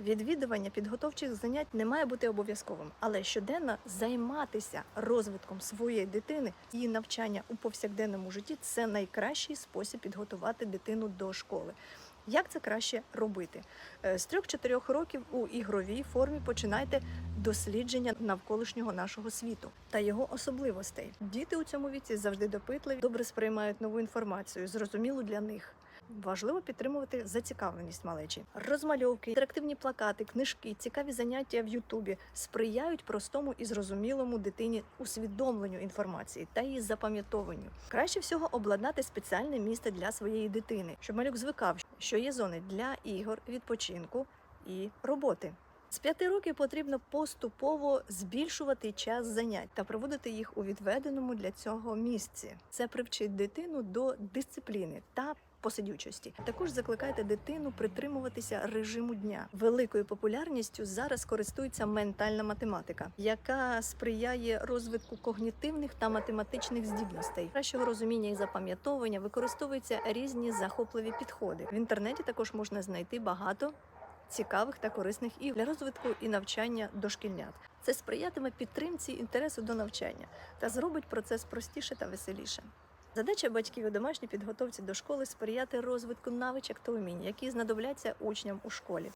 Відвідування підготовчих занять не має бути обов'язковим, але щоденно займатися розвитком своєї дитини, її навчання у повсякденному житті це найкращий спосіб підготувати дитину до школи. Як це краще робити? Е, З 3-4 років у ігровій формі починайте дослідження навколишнього нашого світу та його особливостей. Діти у цьому віці завжди допитливі, добре сприймають нову інформацію, зрозумілу для них. Важливо підтримувати зацікавленість малечі. Розмальовки, інтерактивні плакати, книжки, цікаві заняття в Ютубі сприяють простому і зрозумілому дитині усвідомленню інформації та її запам'ятовуванню. Краще всього обладнати спеціальне місце для своєї дитини, щоб малюк звикав, що є зони для ігор, відпочинку і роботи. З п'яти років потрібно поступово збільшувати час занять та проводити їх у відведеному для цього місці. Це привчить дитину до дисципліни та посидючості. Також закликайте дитину притримуватися режиму дня. Великою популярністю зараз користується ментальна математика, яка сприяє розвитку когнітивних та математичних здібностей, кращого розуміння і запам'ятовування використовуються різні захопливі підходи. В інтернеті також можна знайти багато цікавих та корисних ігор для розвитку і навчання дошкільнят. Це сприятиме підтримці інтересу до навчання та зробить процес простіше та веселіше. Задача батьків у домашній підготовці до школи сприяти розвитку навичок та умінь, які знадобляться учням у школі.